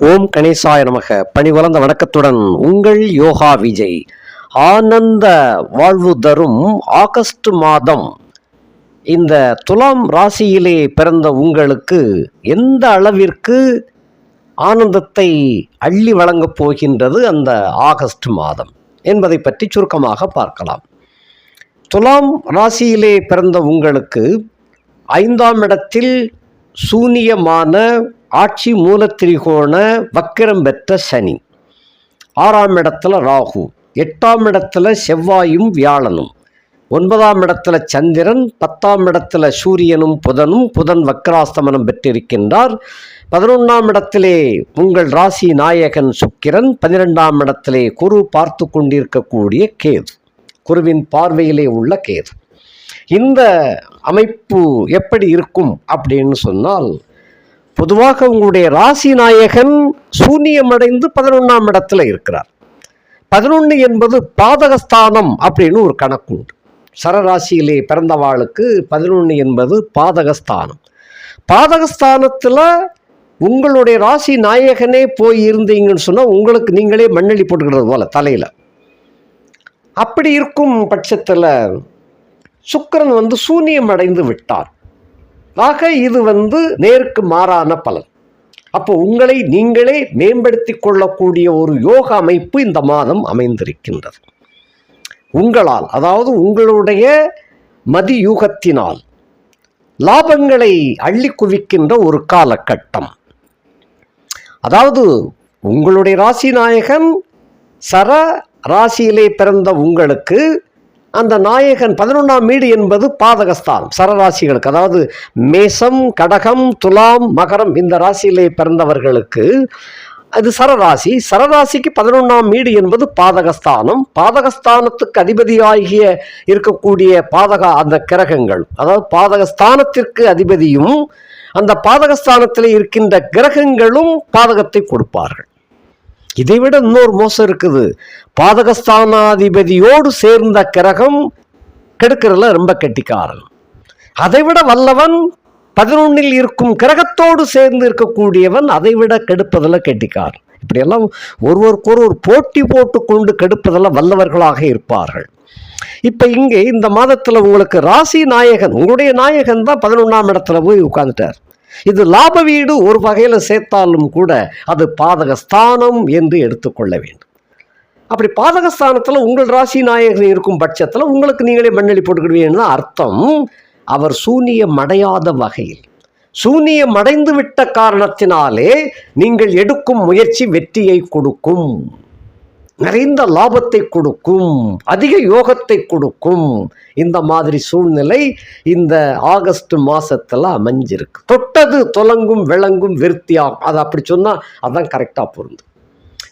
ஓம் கணேசாய நமக. பணிவளர்ந்த வணக்கத்துடன் உங்கள் யோகா விஜய். ஆனந்த வாழ்வு தரும் ஆகஸ்ட் மாதம். இந்த துலாம் ராசியிலே பிறந்த உங்களுக்கு எந்த அளவிற்கு ஆனந்தத்தை அள்ளி வழங்கப் போகின்றது அந்த ஆகஸ்ட் மாதம்? என்பதை பற்றி சுருக்கமாக பார்க்கலாம். துலாம் ராசியிலே பிறந்த உங்களுக்கு ஐந்தாம் இடத்தில் சூனியமான ஆட்சி மூலத்திரிகோண வக்கிரம் பெற்ற சனி. ஆறாம் இடத்துல ராகு எட்டாம் இடத்துல செவ்வாயும் வியாழனும் ஒன்பதாம் இடத்துல சந்திரன் பத்தாம் இடத்துல சூரியனும் புதனும் புதன் வக்ராஸ்தமனம் பெற்றிருக்கின்றார். பதினொன்றாம் இடத்திலே உங்கள் ராசி நாயகன் சுக்கிரன் பன்னிரெண்டாம் இடத்திலே குரு பார்த்து கொண்டிருக்கக்கூடிய கேது குருவின் பார்வையிலே உள்ள கேது. இந்த அமைப்பு எப்படி இருக்கும் அப்படின்னு சொன்னால் பொதுவாக உங்களுடைய ராசி நாயகன் சூன்யமடைந்து பதினொன்றாம் இடத்துல இருக்கிறார். பதினொன்று என்பது பாதகஸ்தானம் அப்படின்னு ஒரு கணக்கு உண்டு. சரராசியிலே பிறந்தவாளுக்கு பதினொன்று என்பது பாதகஸ்தானம். பாதகஸ்தானத்தில் உங்களுடைய ராசி நாயகனே போய் இருந்தீங்கன்னு சொன்னால் உங்களுக்கு நீங்களே மண்ணெளி போட்டுக்கிறது போல தலையில். அப்படி இருக்கும் பட்சத்தில் சுக்கரன் வந்து சூனியம் அடைந்து விட்டார். ஆக இது வந்து நேருக்கு மாறான பலன். அப்போ உங்களை நீங்களே மேம்படுத்தி கொள்ளக்கூடிய ஒரு யோக அமைப்பு இந்த மாதம் அமைந்திருக்கின்றது. உங்களால் அதாவது உங்களுடைய மதியூகத்தினால் லாபங்களை அள்ளி குவிக்கின்ற ஒரு காலகட்டம். அதாவது உங்களுடைய ராசி நாயகன் சர ராசியிலே பிறந்த உங்களுக்கு அந்த நாயகன் பதினொன்றாம் வீடு என்பது பாதகஸ்தான் சரராசிகளுக்கு. அதாவது மேசம் கடகம் துலாம் மகரம் இந்த ராசியிலே பிறந்தவர்களுக்கு அது சரராசி. சரராசிக்கு பதினொன்றாம் வீடு என்பது பாதகஸ்தானம். பாதகஸ்தானத்துக்கு அதிபதியாகிய இருக்கக்கூடிய பாதக அந்த கிரகங்கள். அதாவது பாதகஸ்தானத்திற்கு அதிபதியும் அந்த பாதகஸ்தானத்தில் இருக்கின்ற கிரகங்களும் பாதகத்தை கொடுப்பார்கள். இதை விட இன்னொரு மோசம் இருக்குது. பாதகஸ்தானாதிபதியோடு சேர்ந்த கிரகம் கெடுக்கிறதுல ரொம்ப கெட்டிக்காரன். அதைவிட வல்லவன் பதினொன்னில் இருக்கும் கிரகத்தோடு சேர்ந்து இருக்கக்கூடியவன் அதைவிட கெடுப்பதில் கெட்டிக்காரன். இப்படியெல்லாம் ஒருவருக்கொரு ஒரு போட்டி போட்டு கொண்டு கெடுப்பதில் வல்லவர்களாக இருப்பார்கள். இப்போ இங்கே இந்த மாதத்தில் உங்களுக்கு ராசி நாயகன் உங்களுடைய நாயகன் தான் பதினொன்றாம் இடத்துல போய் உட்காந்துட்டார் இது லாப வீடு ஒரு வகையில் சேர்த்தாலும் கூட அது பாதகஸ்தானம் என்று எடுத்துக்கொள்ள வேண்டும். அப்படி பாதகஸ்தானத்தில் உங்கள் ராசி நாயகன் இருக்கும் பட்சத்தில் உங்களுக்கு நீங்களே மண்ணெளி போட்டுக்கிடுவீங்கன்னு அர்த்தம். அவர் சூனியம் அடையாத வகையில். சூனியம் அடைந்து விட்ட காரணத்தினாலே நீங்கள் எடுக்கும் முயற்சி வெற்றியை கொடுக்கும். நிறைந்த லாபத்தை கொடுக்கும் அதிக யோகத்தை கொடுக்கும். இந்த மாதிரி சூழ்நிலை இந்த ஆகஸ்ட் மாதத்தில் அமைஞ்சிருக்கு. தொட்டது தொலங்கும் விளங்கும் விருத்தியாகும். அது அப்படி சொன்னால் அதான் கரெக்டாக பொருந்து.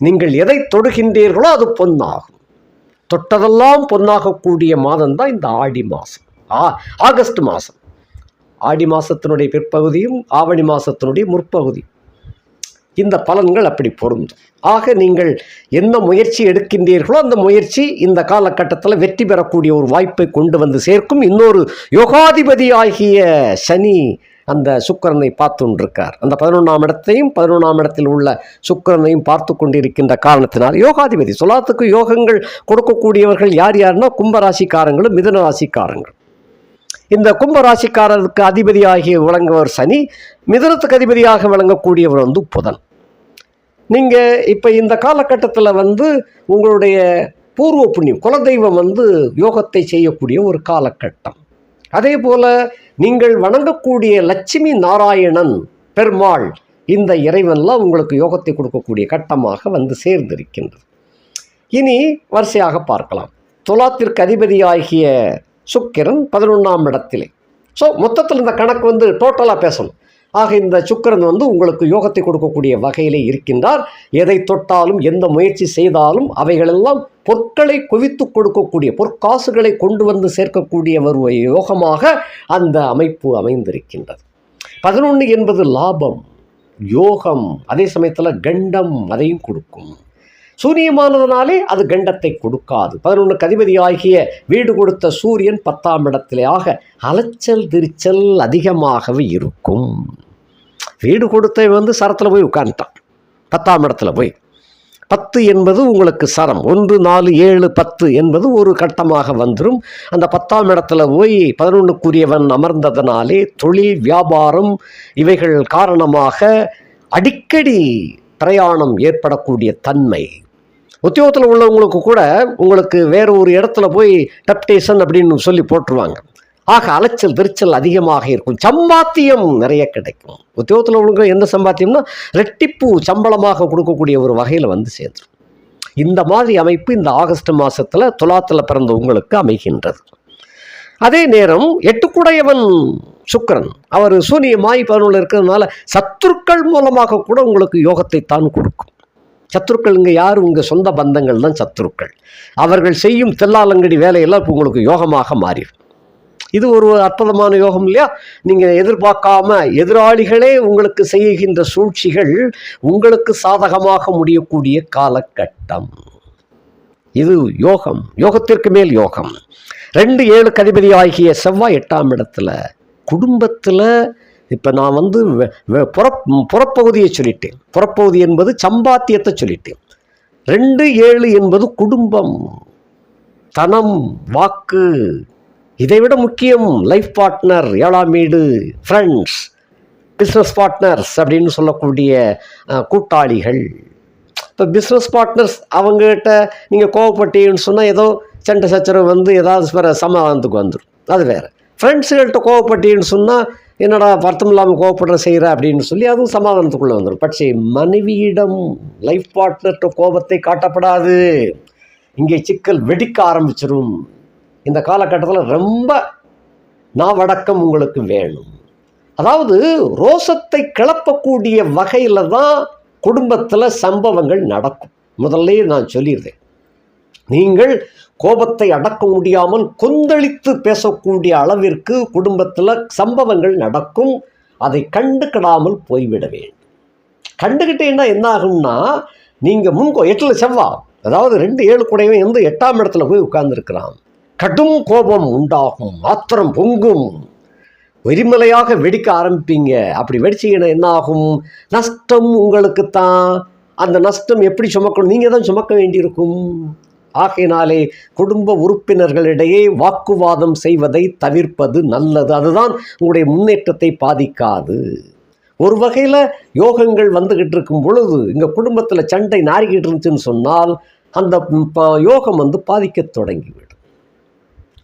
நீங்கள் எதை தொடுகின்றீர்களோ அது பொன்னாகும். தொட்டதெல்லாம் பொன்னாகக்கூடிய மாதம் தான் இந்த ஆடி மாதம் ஆ ஆகஸ்ட் மாதம் ஆடி மாதத்தினுடைய பிற்பகுதியும் ஆவணி மாதத்தினுடைய முற்பகுதி இந்த பலன்கள் அப்படி பொருந்தும். ஆக நீங்கள் என்ன முயற்சி எடுக்கின்றீர்களோ அந்த முயற்சி இந்த காலகட்டத்தில் வெற்றி பெறக்கூடிய ஒரு வாய்ப்பை கொண்டு வந்து சேர்க்கும். இன்னொரு யோகாதிபதி ஆகிய சனி அந்த சுக்கிரனை பார்த்து கொண்டிருக்கார் அந்த பதினொன்றாம் இடத்தையும் பதினொன்றாம் இடத்தில் உள்ள சுக்கிரனையும் பார்த்து கொண்டிருக்கின்ற காரணத்தினால் யோகாதிபதி சொல்லாத்துக்கு யோகங்கள் கொடுக்கக்கூடியவர்கள் யார் யாருன்னா கும்பராசிக்காரங்களும் மிதன ராசிக்காரங்களும் இந்த கும்பராசிக்காரருக்கு அதிபதியாகி விளங்குவர் சனி மிதனத்துக்கு அதிபதியாக விளங்கக்கூடியவர் வந்து புதன். நீங்கள் இப்போ இந்த காலகட்டத்தில் வந்து உங்களுடைய பூர்வ புண்ணியம் குலதெய்வம் வந்து யோகத்தை செய்யக்கூடிய ஒரு காலகட்டம். அதே போல் நீங்கள் வணங்கக்கூடிய லட்சுமி நாராயணன் பெருமாள் இந்த இறைவன்லாம் உங்களுக்கு யோகத்தை கொடுக்கக்கூடிய கட்டமாக வந்து சேர்ந்திருக்கின்றது. இனி வரிசையாக பார்க்கலாம். துலாத்திற்கு அதிபதியாகிய சுக்கிரன் பதினொன்றாம் இடத்திலே. ஸோ மொத்தத்தில் இந்த கணக்கு வந்து டோட்டலாக பேசணும். ஆக இந்த சுக்கிரன் வந்து உங்களுக்கு யோகத்தை கொடுக்கக்கூடிய வகையிலே இருக்கின்றார். எதை தொட்டாலும் எந்த முயற்சி செய்தாலும் அவைகளெல்லாம் பொற்களை குவித்து கொடுக்கக்கூடிய பொற்காசுகளை கொண்டு வந்து சேர்க்கக்கூடிய ஒரு யோகமாக அந்த அமைப்பு அமைந்திருக்கின்றது. பதினொன்று என்பது லாபம் யோகம் அதே சமயத்தில் கண்டம் அதையும் கொடுக்கும். சூரியமானதனாலே அது கண்டத்தை கொடுக்காது. பதினொன்றுக்கு அதிபதியாகிய வீடு கொடுத்த சூரியன் பத்தாம் இடத்திலே ஆக அலைச்சல் திருச்சல் அதிகமாகவே இருக்கும். வீடு கொடுத்த வந்து சரத்தில் போய் உட்காந்துட்டான் பத்தாம் இடத்துல போய். பத்து என்பது உங்களுக்கு சரம். ஒன்று நாலு ஏழு பத்து என்பது ஒரு கட்டமாக வந்துடும் அந்த பத்தாம் இடத்துல போய் பதினொன்றுக்குரியவன் அமர்ந்ததனாலே தொழில் வியாபாரம் இவைகள் காரணமாக அடிக்கடி பிரயாணம் ஏற்படக்கூடிய தன்மை. உத்தியோகத்தில் உள்ளவங்களுக்கு கூட உங்களுக்கு வேறு ஒரு இடத்துல போய் டப்டேஷன் அப்படின்னு சொல்லி போட்டுருவாங்க. ஆக அலைச்சல் விரிச்சல் அதிகமாக இருக்கும். சம்பாத்தியம் நிறைய கிடைக்கும். உத்தியோகத்தில் உள்ளவங்க எந்த சம்பாத்தியம்னா ரெட்டிப்பு சம்பளமாக கொடுக்கக்கூடிய ஒரு வகையில் வந்து சேர்ந்துடும் இந்த மாதிரி அமைப்பு இந்த ஆகஸ்ட் மாதத்தில் துலாத்தில் பிறந்த உங்களுக்கு அமைகின்றது. அதே நேரம் எட்டுக்குடையவன் சுக்கரன். அவர் சூனியமாய் பதினொன்று இருக்கிறதுனால சத்துருக்கள் மூலமாக கூட உங்களுக்கு யோகத்தை தான் கொடுக்கும். சத்துருக்கள் இங்கே யார்? உங்கள் சொந்த பந்தங்கள் தான் சத்துருக்கள். அவர்கள் செய்யும் தெல்லாலங்கடி வேலையெல்லாம் இப்போ உங்களுக்கு யோகமாக மாறிடும். இது ஒரு அற்புதமான யோகம் இல்லையா? நீங்கள் எதிர்பார்க்காம எதிராளிகளே உங்களுக்கு செய்கின்ற சூழ்ச்சிகள் உங்களுக்கு சாதகமாக முடியக்கூடிய காலகட்டம். இது யோகம். யோகத்திற்கு மேல் யோகம். ரெண்டு ஏழு கதிபதி ஆகிய செவ்வாய் எட்டாம் இடத்துல குடும்பத்தில் இப்போ நான் வந்து புற புறப்பகுதியை சொல்லிட்டேன். புறப்பகுதி என்பது சம்பாத்தியத்தை சொல்லிட்டேன். ரெண்டு ஏழு என்பது குடும்பம் தனம் வாக்கு. இதைவிட முக்கியம் லைஃப் பார்ட்னர் ஏழாம் வீடு ஃப்ரெண்ட்ஸ் பிஸ்னஸ் பார்ட்னர்ஸ் அப்படின்னு சொல்லக்கூடிய கூட்டாளிகள். இப்போ பிஸ்னஸ் பார்ட்னர்ஸ் அவங்ககிட்ட நீங்கள் கோவப்பட்டீங்கன்னு சொன்னால் ஏதோ சண்டை சச்சரவு வந்து ஏதாவது வேறு சமாதானத்துக்கு வந்துடும் அது வேறு. ஃப்ரெண்ட்ஸுகள்கிட்ட கோவப்பட்டீங்கன்னு சொன்னால் என்னடா வருத்தம் இல்லாமல் கோவப்படுற செய்கிற அப்படின்னு சொல்லி அதுவும் சமாதானத்துக்குள்ளே வந்துடும் பட்சே மனைவியிடம் லைஃப் பார்ட்னர்கிட்ட கோபத்தை காட்டப்படாது. இங்கே சிக்கல் வெடிக்க ஆரம்பிச்சிடும் இந்த காலகட்டத்தில் ரொம்ப நான் வடக்கம் உங்களுக்கு வேணும். அதாவது ரோசத்தை கிளப்பக்கூடிய வகையில் தான் குடும்பத்தில் சம்பவங்கள் நடக்கும். முதல்லயே நான் சொல்லியிருந்தேன் நீங்கள் கோபத்தை அடக்க முடியாமல் கொந்தளித்து பேசக்கூடிய அளவிற்கு குடும்பத்தில் சம்பவங்கள் நடக்கும். அதை கண்டுக்கிடாமல் போய்விட வேண்டும். கண்டுக்கிட்டேன்னா என்ன ஆகும்னா நீங்கள் முன்கோ எட்டில் செவ்வா அதாவது ரெண்டு ஏழு குடையும் வந்து எட்டாம் இடத்துல போய் உட்கார்ந்துருக்கிறான் கடும் கோபம் உண்டாகும் ஆத்திரம் பொங்கும். வெறிமலையாக வெடிக்க ஆரம்பிப்பீங்க. அப்படி வெடிச்சிங்கன்னா என்ன ஆகும்? நஷ்டம் உங்களுக்கு தான் அந்த நஷ்டம் எப்படி சுமக்கணும்? நீங்கள் தான் சுமக்க வேண்டியிருக்கும். ஆகையினாலே குடும்ப உறுப்பினர்களிடையே வாக்குவாதம் செய்வதை தவிர்ப்பது நல்லது. அதுதான் உங்களுடைய முன்னேற்றத்தை பாதிக்காது. ஒரு வகையில் யோகங்கள் வந்துக்கிட்டு இருக்கும் பொழுது இங்கே குடும்பத்தில் சண்டை நாரிக்கிட்டு இருந்துச்சுன்னு சொன்னால் அந்த யோகம் வந்து பாதிக்கத் தொடங்கிவிடும்.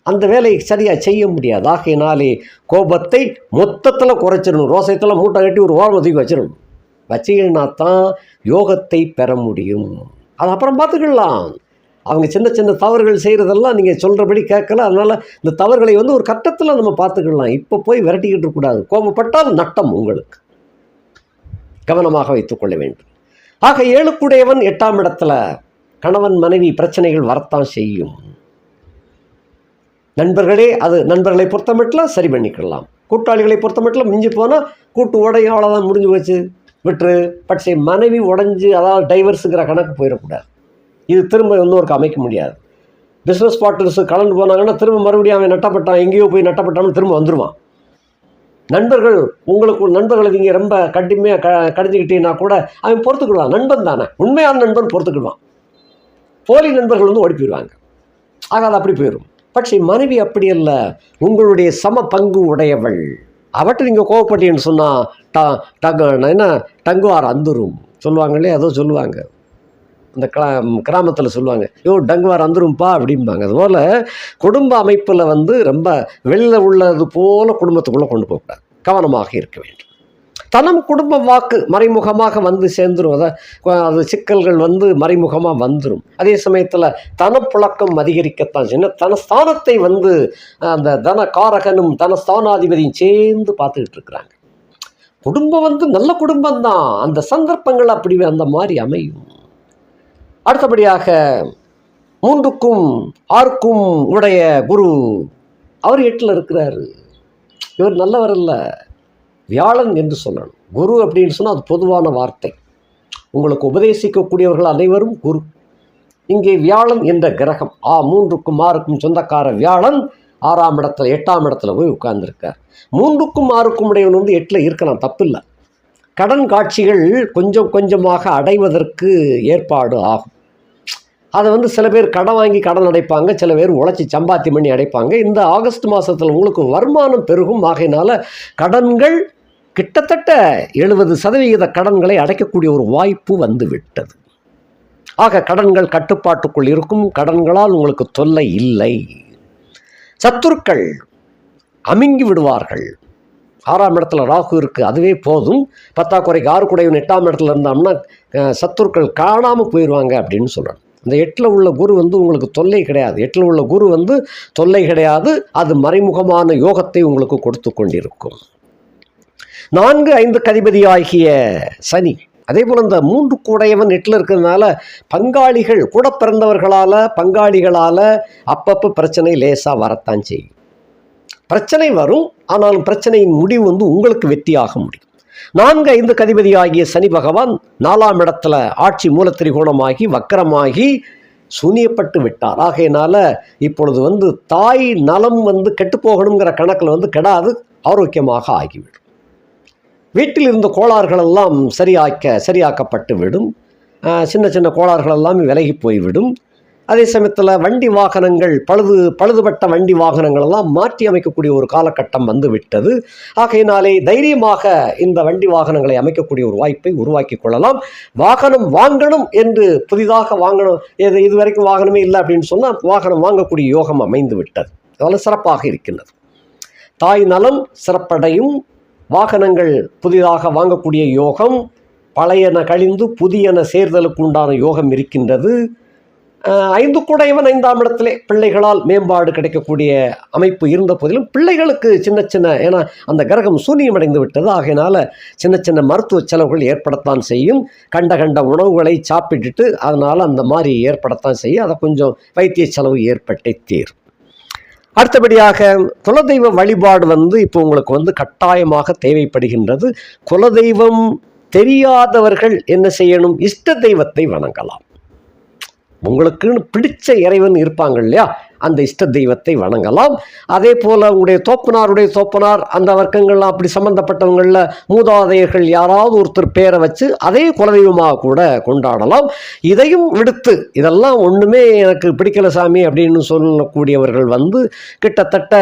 அந்த வேலையை சரியாக செய்ய முடியாது. ஆகையினாலே கோபத்தை மொத்தத்தில் குறைச்சிடணும். ரோசத்தில் மூட்டை கட்டி ஒரு ஓரம் ஒதுக்கி வச்சிடணும். வச்சீங்கன்னா தான் யோகத்தை பெற முடியும். அது அப்புறம் பார்த்துக்கலாம். அவங்க சின்ன சின்ன தவறுகள் செய்கிறதெல்லாம் நீங்கள் சொல்கிறபடி கேட்கல. அதனால் இந்த தவறுகளை வந்து ஒரு கட்டத்தில் நம்ம பார்த்துக்கலாம். இப்போ போய் விரட்டிக்கிட்டு இருக்கக்கூடாது. கோபப்பட்டால் நட்டம் உங்களுக்கு. கவனமாக வைத்துக்கொள்ள வேண்டும். ஆக ஏழுக்குடையவன் எட்டாம் இடத்துல கணவன் மனைவி பிரச்சனைகள் வரத்தான் செய்யும். நண்பர்களே அது நண்பர்களை பொறுத்தமட்டில் சரி பண்ணிக்கலாம். கூட்டாளிகளை பொறுத்தமட்டில் மிஞ்சி போனால் கூட்டு உடையும் அவ்வளோதான் முடிஞ்சு போச்சு. விட்டுரு. பட்சே மனைவி உடைஞ்சு அதாவது டைவர்ஸுங்கிற கணக்கு போயிடக்கூடாது. இது திரும்ப இன்னொருக்கு அமைக்க முடியாது. பிஸ்னஸ் பார்ட்னர்ஸ் கலந்து போனாங்கன்னா திரும்ப மறுபடியும் அவன் நட்டப்பட்டான் எங்கேயோ போய் நட்டப்பட்டான்னு திரும்ப வந்துடுவான் நண்பர்கள் உங்களுக்கு நண்பர்களை நீங்கள் ரொம்ப கடுமையாக க கடிஞ்சிக்கிட்டீங்கன்னா கூட அவன் பொறுத்துக்கிடுவான். நண்பன் தானே. உண்மையான நண்பன் பொறுத்துக்கிடுவான். போலி நண்பர்கள் வந்து ஓடி போயிடுவாங்க. ஆக அது அப்படி போயிடும். பட்சே மனைவி அப்படி அல்ல. உங்களுடைய சம பங்கு உடையவள். அவட்ட நீங்கள் கோவப்பட்டீங்கன்னு சொன்னால் ட டங்கு என்ன டங்குவார் அந்துரும். சொல்லுவாங்களே அதோ சொல்லுவாங்க. அந்த கிரா கிராமத்தில் சொல்லுவாங்க யோ டங்குவார் வந்துரும்பா அப்படிம்பாங்க. அதுபோல் குடும்ப அமைப்பில் வந்து ரொம்ப வெளியில் உள்ளது போல் குடும்பத்துக்குள்ளே கொண்டு போகக்கூடாது. கவனமாக இருக்க வேண்டும். தனம் குடும்ப வாக்கு மறைமுகமாக வந்து சேர்ந்துரும் அதை அது சிக்கல்கள் வந்து மறைமுகமாக வந்துடும் அதே சமயத்தில் தனப்புழக்கம் அதிகரிக்கத்தான் சின்ன தனஸ்தானத்தை வந்து அந்த தன காரகனும் தனஸ்தானாதிபதியும் சேர்ந்து பார்த்துக்கிட்டு இருக்கிறாங்க குடும்பம் வந்து நல்ல குடும்பம் தான் அந்த சந்தர்ப்பங்கள் அப்படி அந்த மாதிரி அமையும். அடுத்தபடியாக மூன்றுக்கும் ஆறுக்கும் உடைய குரு அவர் எட்டில் இருக்கிறாரு. இவர் நல்லவர் அல்ல. வியாழன் என்று சொல்லணும். குரு அப்படின்னு சொன்னால் அது பொதுவான வார்த்தை. உங்களுக்கு உபதேசிக்கக்கூடியவர்கள் அனைவரும் குரு. இங்கே வியாழன் என்ற கிரகம் ஆ மூன்றுக்கும் ஆறுக்கும் சொந்தக்கார வியாழன் ஆறாம் இடத்துல எட்டாம் இடத்துல போய் உட்கார்ந்துருக்கார். மூன்றுக்கும் ஆறுக்கும் உடையவன் வந்து எட்டில் இருக்கலாம் தப்பில்லை. கடன் காட்சிகள் கொஞ்சம் கொஞ்சமாக அடைவதற்கு ஏற்பாடு ஆகும். அதை வந்து சில பேர் கடன் வாங்கி கடன் அடைப்பாங்க சில பேர் உழைச்சி சம்பாத்தி பண்ணி அடைப்பாங்க. இந்த ஆகஸ்ட் மாதத்தில் உங்களுக்கு வருமானம் பெருகும். ஆகையினால கடன்கள் கிட்டத்தட்ட எழுபது சதவிகித கடன்களை அடைக்கக்கூடிய ஒரு வாய்ப்பு வந்துவிட்டது. ஆக கடன்கள் கட்டுப்பாட்டுக்குள் இருக்கும். கடன்களால் உங்களுக்கு தொல்லை இல்லை. சத்துருக்கள் அமுங்கி விடுவார்கள். ஆறாம் இடத்துல ராகு இருக்குது அதுவே போதும். பத்தாக்குறைக்கு ஆறு குடைவன் எட்டாம் இடத்துல இருந்தோம்னா சத்துருக்கள் காணாமல் போயிடுவாங்க அப்படின்னு சொல்கிறேன் இந்த எட்டில் உள்ள குரு வந்து உங்களுக்கு தொல்லை கிடையாது. எட்டில் உள்ள குரு வந்து தொல்லை கிடையாது. அது மறைமுகமான யோகத்தை உங்களுக்கு கொடுத்து கொண்டிருக்கும். நான்கு ஐந்து கதிபதி ஆகிய சனி. அதே போல் இந்த மூன்று கூடையவன் எட்டில் இருக்கிறதுனால பங்காளிகள் கூட பிறந்தவர்களால் பங்காளிகளால் அப்பப்போ பிரச்சனை லேசாக வரத்தான் செய்யும். பிரச்சனை வரும் ஆனாலும் பிரச்சனையின் முடிவு வந்து உங்களுக்கு வெற்றியாக முடியும். நான்கு ஐந்து கதிபதி ஆகிய சனி பகவான் நாலாம் இடத்துல ஆட்சி மூலத்திரிகோணமாகி வக்கரமாகி சூனியப்பட்டு விட்டார். ஆகையினால இப்பொழுது வந்து தாய் நலம் வந்து கெட்டுப்போகணுங்கிற கணக்கில் வந்து கெடாது ஆரோக்கியமாக ஆகிவிடும். வீட்டில் இருந்த கோளாறுகள் எல்லாம் சரியாக்க சரியாக்கப்பட்டு விடும். சின்ன சின்ன கோளாறுகள் எல்லாமே விலகி போய்விடும். அதே சமயத்தில் வண்டி வாகனங்கள் பழுது பழுதுபட்ட வண்டி வாகனங்கள் எல்லாம் மாற்றி அமைக்கக்கூடிய ஒரு காலகட்டம் வந்து விட்டது ஆகையினாலே தைரியமாக இந்த வண்டி வாகனங்களை அமைக்கக்கூடிய ஒரு வாய்ப்பை உருவாக்கி கொள்ளலாம். வாகனம் வாங்கணும் என்று புதிதாக வாங்கணும் இது இதுவரைக்கும் வாகனமே இல்லை அப்படின்னு சொன்னால் வாகனம் வாங்கக்கூடிய யோகம் அமைந்து விட்டது அதனால் சிறப்பாக இருக்கின்றது. தாய் நலம் சிறப்படையும் வாகனங்கள் புதிதாக வாங்கக்கூடிய யோகம் பழையன கழிந்து புதியன சேர்தலுக்கு உண்டான யோகம் இருக்கின்றது. ஐந்து ஐந்து இவன் ஐந்தாம் இடத்திலே பிள்ளைகளால் மேம்பாடு கிடைக்கக்கூடிய அமைப்பு இருந்த போதிலும் பிள்ளைகளுக்கு சின்ன சின்ன ஏன்னா அந்த கிரகம் சூன்யமடைந்து விட்டது. ஆகையினால் சின்ன சின்ன மருத்துவ செலவுகள் ஏற்படத்தான் செய்யும். கண்ட கண்ட உணவுகளை சாப்பிட்டுட்டு அதனால் அந்த மாதிரி ஏற்படத்தான் செய்யும். அதை கொஞ்சம் வைத்திய செலவு ஏற்பட்டே தீர் அடுத்தபடியாக குலதெய்வ வழிபாடு வந்து இப்போ உங்களுக்கு வந்து கட்டாயமாக தேவைப்படுகின்றது. குலதெய்வம் தெரியாதவர்கள் என்ன செய்யணும்? இஷ்ட தெய்வத்தை வணங்கலாம். உங்களுக்குன்னு பிடிச்ச இறைவன் இருப்பாங்க இல்லையா? அந்த இஷ்ட தெய்வத்தை வணங்கலாம். அதே போல் உங்களுடைய தோப்பனாருடைய தோப்பனார் அந்த வர்க்கங்கள்லாம் அப்படி சம்மந்தப்பட்டவங்களில் மூதாதையர்கள் யாராவது ஒருத்தர் பேரை வச்சு அதே குலதெய்வமாக கூட கொண்டாடலாம். இதையும் விடுத்து இதெல்லாம் ஒன்றுமே எனக்கு பிடிக்கல சாமி அப்படின்னு சொல்லக்கூடியவர்கள் வந்து கிட்டத்தட்ட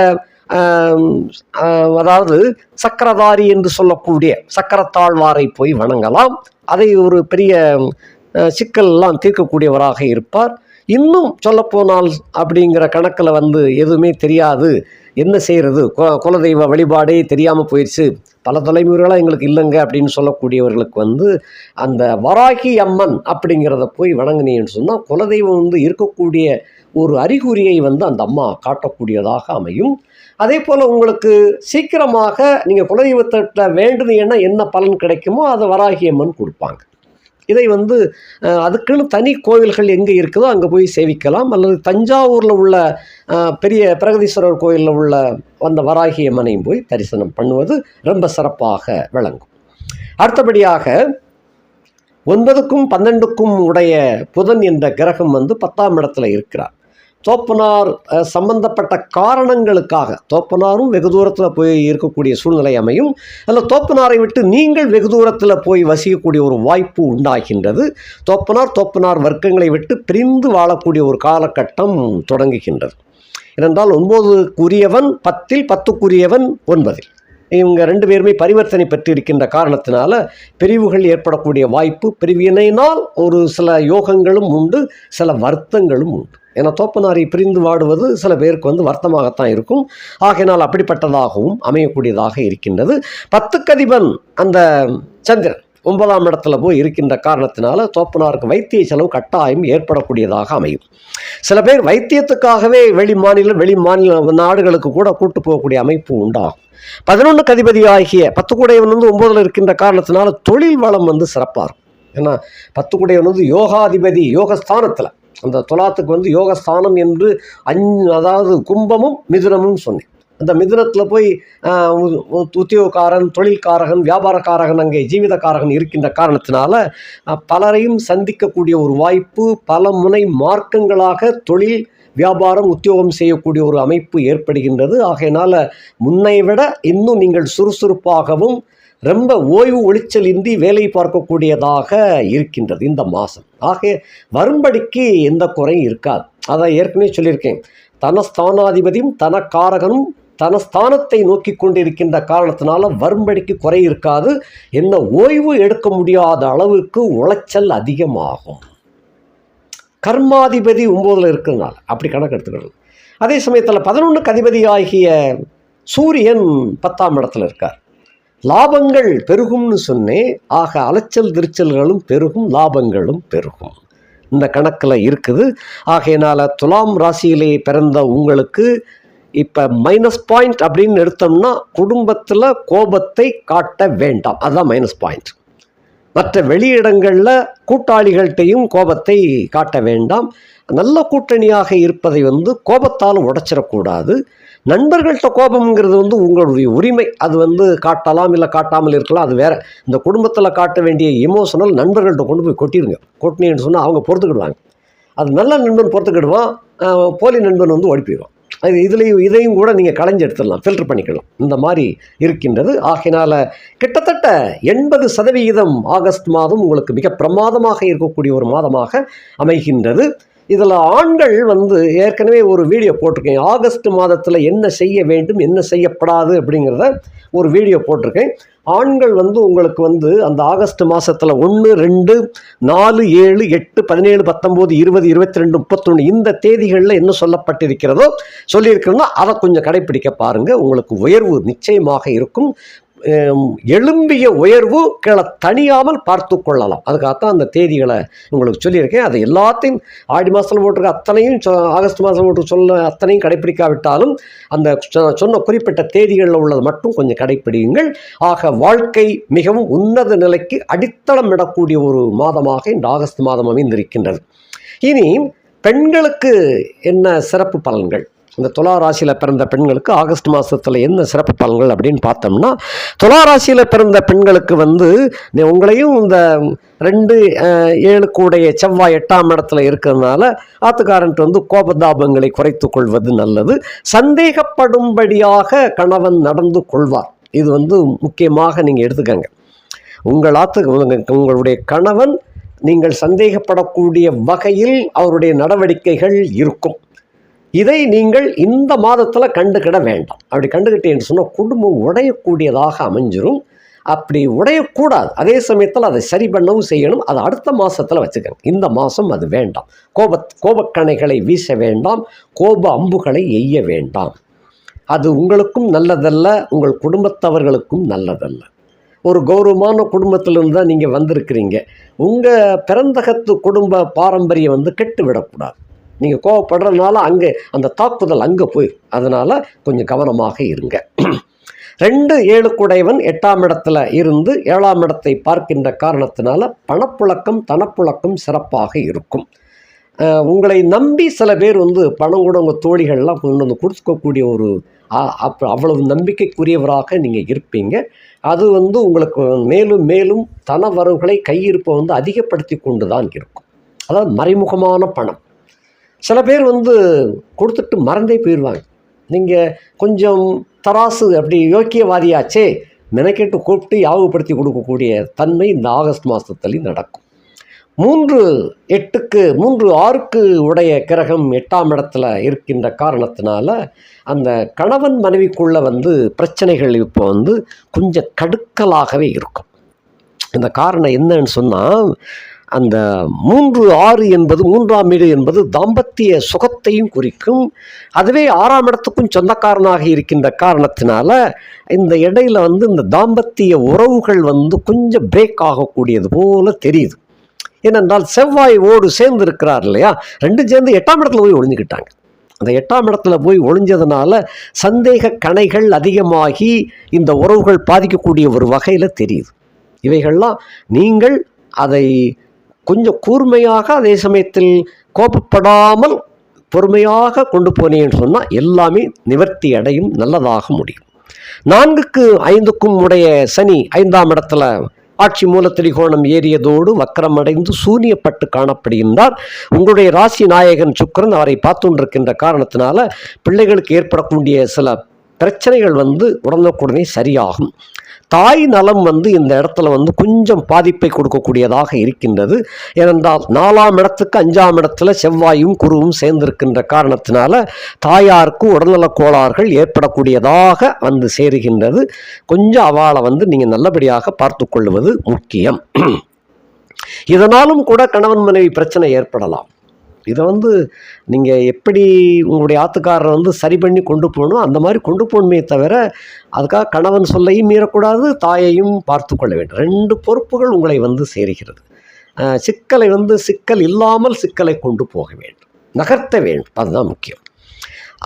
அதாவது சக்கரதாரி என்று சொல்லக்கூடிய சக்கரத்தாழ்வாரை போய் வணங்கலாம். அதை ஒரு பெரிய சிக்கல்லாம் தீர்க்கக்கூடியவராக இருப்பார். இன்னும் சொல்லப்போனால் அப்படிங்கிற கணக்கில் வந்து எதுவுமே தெரியாது. என்ன செய்கிறது குலதெய்வ வழிபாடே தெரியாமல் போயிடுச்சு. பல தலைமுறைகளாக எங்களுக்கு இல்லைங்க அப்படின்னு சொல்லக்கூடியவர்களுக்கு வந்து அந்த வராகி அம்மன் அப்படிங்கிறத போய் வணங்கினேன்னு சொன்னால் குலதெய்வம் வந்து இருக்கக்கூடிய ஒரு அறிகுறியை வந்து அந்த அம்மா காட்டக்கூடியதாக அமையும். அதே போல் உங்களுக்கு சீக்கிரமாக நீங்கள் குலதெய்வத்திட்ட வேண்டுனீங்கன்னா என்ன பலன் கிடைக்குமோ அதை வராகி அம்மன் கொடுப்பாங்க. இதை வந்து அதுக்குன்னு தனி கோவில்கள் எங்கே இருக்குதோ அங்கே போய் சேவிக்கலாம். அல்லது தஞ்சாவூரில் உள்ள பெரிய பிரகதீஸ்வரர் கோயிலில் உள்ள அந்த வராகிய அம்மனையும் போய் தரிசனம் பண்ணுவது ரொம்ப சிறப்பாக விளங்கும். அடுத்தபடியாக ஒன்பதுக்கும் பன்னெண்டுக்கும் உடைய புதன் என்ற கிரகம் வந்து பத்தாம் இடத்துல இருக்கிறார். தோப்பனார் சம்பந்தப்பட்ட காரணங்களுக்காக தோப்பனாரும் வெகு தூரத்தில் போய் இருக்கக்கூடிய சூழ்நிலை அமையும். அதில் தோப்பனாரை விட்டு நீங்கள் வெகு தூரத்தில் போய் வசிக்கக்கூடிய ஒரு வாய்ப்பு உண்டாகின்றது. தோப்பனார் தோப்பனார் வர்க்கங்களை விட்டு பிரிந்து வாழக்கூடிய ஒரு காலகட்டம் தொடங்குகின்றது. ஏனென்றால் ஒன்பதுக்குரியவன் பத்தில் பத்துக்குரியவன் ஒன்பதில். இவங்க ரெண்டு பேருமே பரிவர்த்தனை பெற்றிருக்கின்ற காரணத்தினால பிரிவுகள் ஏற்படக்கூடிய வாய்ப்பு பிரிவினையினால் ஒரு சில யோகங்களும் உண்டு சில வருத்தங்களும் உண்டு. ஏன்னா தோப்பனாரை பிரிந்து வாடுவது சில பேருக்கு வந்து வருத்தமாகத்தான் இருக்கும். ஆகையினால் அப்படிப்பட்டதாகவும் அமையக்கூடியதாக இருக்கின்றது. பத்துக்கதிபன் அந்த சந்திரன் ஒன்பதாம் இடத்துல போய் இருக்கின்ற காரணத்தினால தோப்பனாருக்கு வைத்திய செலவு கட்டாயம் ஏற்படக்கூடியதாக அமையும். சில பேர் வைத்தியத்துக்காகவே வெளி மாநில வெளி மாநில நாடுகளுக்கு கூட கூட்டு போகக்கூடிய அமைப்பு உண்டாகும். பதினொன்று கதிபதி ஆகிய பத்து கூடையவன் வந்து ஒம்போதில் இருக்கின்ற காரணத்தினால தொழில் வளம் வந்து சிறப்பாக இருக்கும் ஏன்னா பத்து கூடையவன் வந்து யோகாதிபதி யோகஸ்தானத்தில். அந்த துலாத்துக்கு வந்து யோகஸ்தானம் என்று அஞ் அதாவது கும்பமும் மிதுனமும் சொன்னேன். அந்த மிதுனத்தில் போய் உத்தியோகக்காரன் தொழில்காரகன் வியாபாரக்காரகன் அங்கே ஜீவிதக்காரகன் இருக்கின்ற காரணத்தினால பலரையும் சந்திக்கக்கூடிய ஒரு வாய்ப்பு பல முனை மார்க்கங்களாக தொழில் வியாபாரம் உத்தியோகம் செய்யக்கூடிய ஒரு அமைப்பு ஏற்படுகின்றது. ஆகையினால் முன்னை விட இன்னும் நீங்கள் சுறுசுறுப்பாகவும் ரொம்ப ஓய்வு ஒளிச்சல் இன்றி வேலை பார்க்கக்கூடியதாக இருக்கின்றது இந்த மாதம். ஆக வரும்படிக்கு எந்த குறையும் இருக்காது. அதை ஏற்கனவே சொல்லியிருக்கேன். தனஸ்தானாதிபதியும் தனக்காரகனும் தன ஸ்தானத்தை நோக்கி கொண்டிருக்கின்ற காரணத்தினால வரும்படிக்கு குறை இருக்காது. என்ன ஓய்வு எடுக்க முடியாத அளவுக்கு உளைச்சல் அதிகமாகும். கர்மாதிபதி ஒம்போதில் இருக்கிறதுனால அப்படி கணக்கு எடுத்துக்கிறது அதே சமயத்தில் பதினொன்றுக்கு அதிபதி ஆகிய சூரியன் பத்தாம் இடத்துல இருக்கார். லாபங்கள் பெருகும்னு சொன்னேன் ஆக அலைச்சல் திருச்சல்களும் பெருகும் லாபங்களும் பெருகும். இந்த கணக்கில் இருக்குது. ஆகையினால் துலாம் ராசியிலே பிறந்த உங்களுக்கு இப்போ மைனஸ் பாயிண்ட் அப்படின்னு எடுத்தோம்னா குடும்பத்தில் கோபத்தை காட்ட வேண்டாம். அதுதான் மைனஸ் பாயிண்ட் மற்ற வெளியிடங்களில் கூட்டாளிகள்கிட்டையும் கோபத்தை காட்ட வேண்டாம். நல்ல கூட்டணியாக இருப்பதை வந்து கோபத்தால் உடைச்சிடக்கூடாது. நண்பர்கள்ட்ட கோபம்ங்கிறது வந்து உங்களுடைய உரிமை. அது வந்து காட்டலாம் இல்லை காட்டாமல் இருக்கலாம். அது வேறு. இந்த குடும்பத்தில் காட்ட வேண்டிய எமோஷனல் நண்பர்கள்ட்ட கொண்டு போய் கொட்டிடுங்க கொட்டினேன்னு சொன்னால் அவங்க பொறுத்துக்கிடுவாங்க. அது நல்ல நண்பன் பொறுத்துக்கிடுவான். போலி நண்பன் வந்து ஓடி போயிடுவான். அது இதுலேயும் இதையும் கூட நீங்கள் களைஞ்செடுத்துடலாம் ஃபில்டர் பண்ணிக்கலாம் இந்த மாதிரி இருக்கின்றது. ஆகையினால கிட்டத்தட்ட எண்பது சதவிகிதம் ஆகஸ்ட் மாதம் உங்களுக்கு மிக பிரமாதமாக இருக்கக்கூடிய ஒரு மாதமாக அமைகின்றது. இதில் ஆண்கள் வந்து ஏற்கனவே ஒரு வீடியோ போட்டிருக்கேன். ஆகஸ்ட் மாதத்தில் என்ன செய்ய வேண்டும் என்ன செய்யப்படாது அப்படிங்கிறத ஒரு வீடியோ போட்டிருக்கேன். ஆண்கள் வந்து உங்களுக்கு வந்து அந்த ஆகஸ்ட் மாதத்தில் ஒன்று ரெண்டு நாலு ஏழு எட்டு பதினேழு பத்தொம்போது இருபது இருபத்தி ரெண்டு முப்பத்தொன்று இந்த தேதிகளில் என்ன சொல்லப்பட்டிருக்கிறதோ சொல்லியிருக்கிறதோ அதை கொஞ்சம் கடைப்பிடிக்க பாருங்கள் உங்களுக்கு உயர்வு நிச்சயமாக இருக்கும். எழும்பிய உயர்வு கீழே தனியாமல் பார்த்து கொள்ளலாம். அதுக்காகத்தான் அந்த தேதிகளை உங்களுக்கு சொல்லியிருக்கேன். அதை எல்லாத்தையும் ஆடி மாதத்தில் போட்டிருக்க அத்தனையும் சொ- ஆகஸ்ட் மாதம் போட்டு சொல்ல அத்தனையும் கடைப்பிடிக்காவிட்டாலும் அந்த சொன்ன குறிப்பிட்ட தேதிகளில் உள்ளது மட்டும் கொஞ்சம் கடைப்பிடியுங்கள். ஆக வாழ்க்கை மிகவும் உன்னத நிலைக்கு அடித்தளம் இடக்கூடிய ஒரு மாதமாக இந்த ஆகஸ்ட் மாதம் அமைந்திருக்கின்றது. இனி பெண்களுக்கு என்ன சிறப்பு பலன்கள்? இந்த துலா ராசியில் பிறந்த பெண்களுக்கு ஆகஸ்ட் மாதத்தில் என்ன சிறப்பு பலன்கள் அப்படின்னு பார்த்தோம்னா துலா ராசியில் பிறந்த பெண்களுக்கு வந்து உங்களையும் இந்த ரெண்டு ஏழு கூடைய செவ்வாய் எட்டாம் இடத்துல இருக்கிறதுனால ஆத்துக்காரன்ட்டு வந்து கோபதாபங்களை குறைத்து கொள்வது நல்லது. சந்தேகப்படும்படியாக கணவன் நடந்து கொள்வார். இது வந்து முக்கியமாக நீங்கள் எடுத்துக்கங்க. உங்கள் ஆத்து உங்களுடைய கணவன் நீங்கள் சந்தேகப்படக்கூடிய வகையில் அவருடைய நடவடிக்கைகள் இருக்கும். இதை நீங்கள் இந்த மாதத்தில் கண்டுக்கிட வேண்டாம். அப்படி கண்டுக்கிட்டேன்னு சொன்னால் குடும்பம் உடையக்கூடியதாக அமைஞ்சிரும். அப்படி உடையக்கூடாது. அதே சமயத்தில் அதை சரி பண்ணவும் செய்யணும். அதை அடுத்த மாதத்தில் வச்சுக்கணும். இந்த மாதம் அது வேண்டாம். கோப கோபக்கணைகளை வீச வேண்டாம். கோப அம்புகளை எய்ய வேண்டாம். அது உங்களுக்கும் நல்லதல்ல உங்கள் குடும்பத்தவர்களுக்கும் நல்லதல்ல. ஒரு கௌரவமான குடும்பத்திலிருந்து தான் நீங்கள் வந்திருக்கிறீங்க. உங்கள் பிறந்தகத்து குடும்ப பாரம்பரியம் வந்து கெட்டு விடக்கூடாது நீங்கள் கோவப்படுறதுனால அங்கே அந்த தாக்குதல் அங்கே போயிடும் அதனால் கொஞ்சம் கவனமாக இருங்க. ரெண்டு ஏழு குடைவன் எட்டாம் இடத்துல இருந்து ஏழாம் இடத்தை பார்க்கின்ற காரணத்தினால பணப்புழக்கம் தனப்புழக்கம் சிறப்பாக இருக்கும். உங்களை நம்பி சில பேர் வந்து பணம் கூட உங்கள் தோழிகள்லாம் கொண்டு வந்து கொடுத்துக்கக்கூடிய ஒரு அவ்வளவு நம்பிக்கைக்குரியவராக நீங்கள் இருப்பீங்க. அது வந்து உங்களுக்கு மேலும் மேலும் தன வரவுகளை கையிருப்பை வந்து அதிகப்படுத்தி கொண்டு தான் இருக்கும். அதாவது மறைமுகமான பணம். சில பேர் வந்து கொடுத்துட்டு மறந்தே போயிடுவாங்க. நீங்கள் கொஞ்சம் தராசு அப்படி யோக்கியவாதியாச்சே மெனக்கெட்டு கூப்பிட்டு யாகப்படுத்தி கொடுக்கக்கூடிய தன்மை இந்த ஆகஸ்ட் மாதத்துலேயும் நடக்கும். மூன்று எட்டுக்கு மூன்று ஆறுக்கு உடைய கிரகம் எட்டாம் இடத்துல இருக்கின்ற காரணத்தினால அந்த கணவன் மனைவிக்குள்ள வந்து பிரச்சனைகள் இப்போ வந்து கொஞ்சம் கடுக்கலாகவே இருக்கும். இந்த காரணம் என்னன்னு சொன்னால் அந்த மூன்று ஆறு என்பது மூன்றாம் வீடு என்பது தாம்பத்திய சுகத்தையும் குறிக்கும். அதுவே ஆறாம் இடத்துக்கும் சொந்தக்காரனாக இருக்கின்ற காரணத்தினால இந்த இடையில வந்து இந்த தாம்பத்திய உறவுகள் வந்து கொஞ்சம் பிரேக் ஆகக்கூடியது போல தெரியுது. ஏனென்றால் செவ்வாய் ஓடு சேர்ந்து இருக்கிறார் இல்லையா? ரெண்டும் சேர்ந்து எட்டாம் இடத்துல போய் ஒளிஞ்சுக்கிட்டாங்க. அந்த எட்டாம் இடத்துல போய் ஒளிஞ்சதுனால சந்தேக கணைகள் அதிகமாகி இந்த உறவுகள் பாதிக்கக்கூடிய ஒரு வகையில் தெரியுது. இவைகள்லாம் நீங்கள் அதை கொஞ்சம் கூர்மையாக அதே சமயத்தில் கோபப்படாமல் பொறுமையாக கொண்டு போனேன்னு சொன்னால் எல்லாமே நிவர்த்தி அடையும் நல்லதாக முடியும். நான்குக்கு ஐந்துக்கும் உடைய சனி ஐந்தாம் இடத்துல ஆட்சி மூல திரிகோணம் ஏறியதோடு வக்கரமடைந்து சூனியப்பட்டு காணப்படுகின்றார். உங்களுடைய ராசி நாயகன் சுக்கிரன் அவரை பார்த்துண்டிருக்கின்ற காரணத்தினால பிள்ளைகளுக்கு ஏற்படக்கூடிய சில பிரச்சனைகள் வந்து உடனுக்குடனே சரியாகும். தாய் நலம் வந்து இந்த இடத்துல வந்து கொஞ்சம் பாதிப்பை கொடுக்கக்கூடியதாக இருக்கின்றது. ஏனென்றால் நாலாம் இடத்துக்கு அஞ்சாம் இடத்துல செவ்வாயும் குருவும் சேர்ந்திருக்கின்ற காரணத்தினால தாயாருக்கும் உடல்நலக் கோளாறுகள் ஏற்படக்கூடியதாக வந்து சேருகின்றது. கொஞ்சம் அவளை வந்து நீங்கள் நல்லபடியாக பார்த்து கொள்வது முக்கியம். இதனாலும் கூட கணவன் மனைவி பிரச்சனை ஏற்படலாம். இதை வந்து நீங்கள் எப்படி உங்களுடைய ஆத்துக்காரரை வந்து சரி பண்ணி கொண்டு போகணும்? அந்த மாதிரி கொண்டு போகணுமே தவிர அதுக்காக கணவன் சொல்லையும் மீறக்கூடாது தாயையும் பார்த்து கொள்ள வேண்டும். ரெண்டு பொறுப்புகள் உங்களை வந்து சேருகிறது. சிக்கலை வந்து சிக்கல் இல்லாமல் சிக்கலை கொண்டு போக வேண்டும். நகர்த்த வேண்டும். அதுதான் முக்கியம்.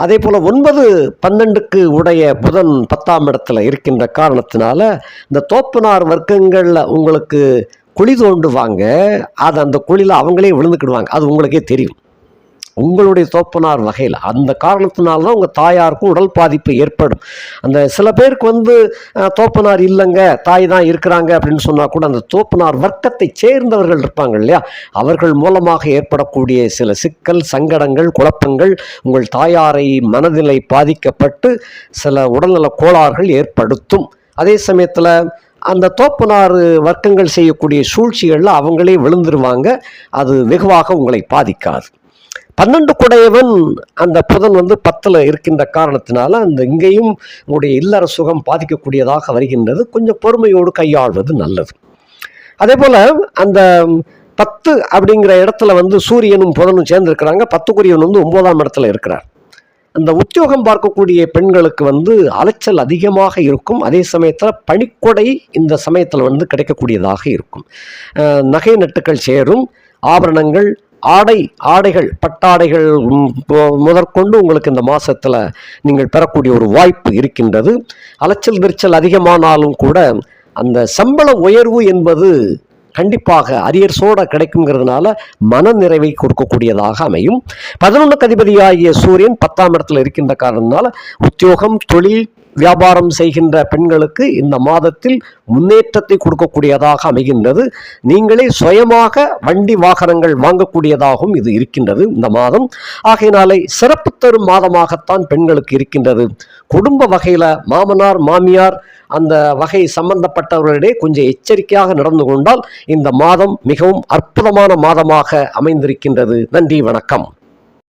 அதே போல் ஒன்பது பன்னெண்டுக்கு உடைய புதன் பத்தாம் இடத்துல இருக்கின்ற காரணத்தினால இந்த தோப்பனார் வர்க்கங்களில் உங்களுக்கு குழி தோண்டுவாங்க அது அந்த குழியில் அவங்களே விழுந்துக்கிடுவாங்க. அது உங்களுக்கே தெரியும். உங்களுடைய தோப்பனார் வகையில். அந்த காரணத்தினால தான் உங்கள் தாயாருக்கும் உடல் பாதிப்பு ஏற்படும். அந்த சில பேருக்கு வந்து தோப்பனார் இல்லைங்க தாய் தான் இருக்கிறாங்க அப்படின்னு சொன்னால் கூட அந்த தோப்பனார் வர்க்கத்தை சேர்ந்தவர்கள் இருப்பாங்க இல்லையா? அவர்கள் மூலமாக ஏற்படக்கூடிய சில சிக்கல் சங்கடங்கள் குழப்பங்கள் உங்கள் தாயாரை மனநிலை பாதிக்கப்பட்டு சில உடல்நல கோளாறுகள் ஏற்படுத்தும். அதே சமயத்தில் அந்த தோப்பனார் வர்க்கங்கள் செய்யக்கூடிய சூழ்ச்சிகளில் அவங்களே விழுந்துருவாங்க. அது வெகுவாக உங்களை பாதிக்காது. பன்னெண்டு குடையவன் அந்த புதன் வந்து பத்தில் இருக்கின்ற காரணத்தினால அந்த இங்கேயும் உங்களுடைய இல்லற சுகம் பாதிக்கக்கூடியதாக வருகின்றது. கொஞ்சம் பொறுமையோடு கையாள்வது நல்லது. அதே போல் அந்த பத்து அப்படிங்கிற இடத்துல வந்து சூரியனும் புதனும் சேர்ந்துருக்கிறாங்க. பத்துக்குரியவன் வந்து ஒன்பதாம் இடத்துல இருக்கிறார். அந்த உத்தியோகம் பார்க்கக்கூடிய பெண்களுக்கு வந்து அலைச்சல் அதிகமாக இருக்கும். அதே சமயத்தில் பனிக்கொடை இந்த சமயத்தில் வந்து கிடைக்கக்கூடியதாக இருக்கும். நகை நட்டுக்கள் சேரும். ஆபரணங்கள் ஆடை ஆடைகள் பட்டாடைகள் முதற்கொண்டு உங்களுக்கு இந்த மாதத்தில் நீங்கள் பெறக்கூடிய ஒரு வாய்ப்பு இருக்கின்றது. அலைச்சல் விரிச்சல் அதிகமானாலும் கூட அந்த சம்பள உயர்வு என்பது கண்டிப்பாக அரியர்ஸோட கிடைக்குங்கிறதுனால மன நிறைவை கொடுக்கக்கூடியதாக அமையும். பதினொன்றுக்கு அதிபதியாகிய சூரியன் பத்தாம் இடத்துல இருக்கின்ற காரணத்தினால உத்தியோகம் தொழில் வியாபாரம் செய்கின்ற பெண்களுக்கு இந்த மாதத்தில் முன்னேற்றத்தை கொடுக்கக்கூடியதாக அமைகின்றது. நீங்களே சுயமாக வண்டி வாகனங்கள் வாங்கக்கூடியதாகவும் இது இருக்கின்றது இந்த மாதம். ஆகையினாலே சிறப்பு தரும் மாதமாகத்தான் பெண்களுக்கு இருக்கின்றது. குடும்ப வகையில் மாமனார் மாமியார் அந்த வகை சம்பந்தப்பட்டவர்களிடையே கொஞ்சம் எச்சரிக்கையாக நடந்து கொண்டால் இந்த மாதம் மிகவும் அற்புதமான மாதமாக அமைந்திருக்கின்றது. நன்றி வணக்கம்.